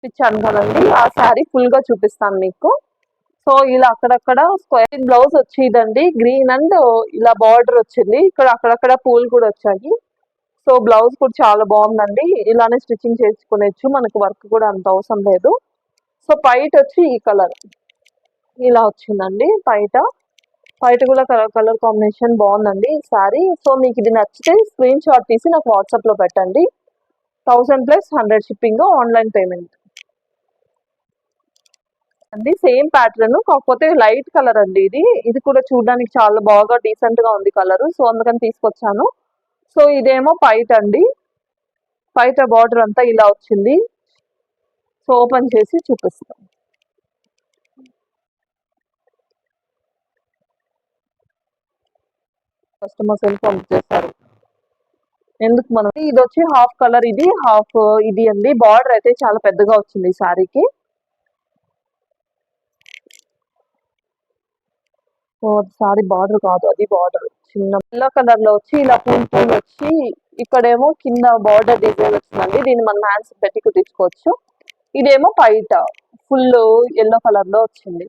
చూపించాను కదండి. ఆ శారీ ఫుల్గా చూపిస్తాను మీకు. సో ఇలా అక్కడక్కడ స్క్వేర్ బ్లౌజ్ వచ్చిందండి. గ్రీన్ అండ్ ఇలా బార్డర్ వచ్చింది. ఇక్కడ అక్కడక్కడ పూలు కూడా వచ్చాయి. సో బ్లౌజ్ కూడా చాలా బాగుందండి. ఇలానే స్టిచ్చింగ్ చేసుకునేచ్చు మనకు వర్క్ కూడా అంత అవసరం లేదు. సో పైట వచ్చి ఈ కలర్. ఇలా వచ్చిందండి పైట. పైట కూడా కలర్ కలర్ కాంబినేషన్ బాగుందండి ఈ శారీ. సో మీకు ఇది నచ్చితే స్క్రీన్ షాట్ తీసి నాకు వాట్సాప్లో పెట్టండి. Thousand plus hundred shipping online payment. అండి. సేమ్ ప్యాటర్న్ కాకపోతే లైట్ కలర్ అండి ఇది. ఇది కూడా చూడడానికి చాలా బాగా డీసెంట్గా ఉంది కలర్. సో అందుకని తీసుకొచ్చాను. సో ఇదేమో పైట అండి. పైట బార్డర్ అంతా ఇలా వచ్చింది. సో ఓపెన్ చేసి చూపిస్తాం. కస్టమర్స్ వెళ్ళి చేస్తారు ఎందుకు మనం? ఇది వచ్చి హాఫ్ కలర్ ఇది హాఫ్ ఇది అండి. బార్డర్ అయితే చాలా పెద్దగా వచ్చింది ఈ శారీకి. సారీ బార్డర్ కాదు అది బార్డర్. చిన్న ఎల్లో కలర్లో వచ్చి ఇలా పూలు పూల్ వచ్చి ఇక్కడేమో కింద బార్డర్ డిజైన్ వచ్చిందండి. దీన్ని మనం హ్యాండ్స్ పెట్టి కుట్టించుకోవచ్చు. ఇదేమో పైట ఫుల్ ఎల్లో కలర్లో వచ్చింది.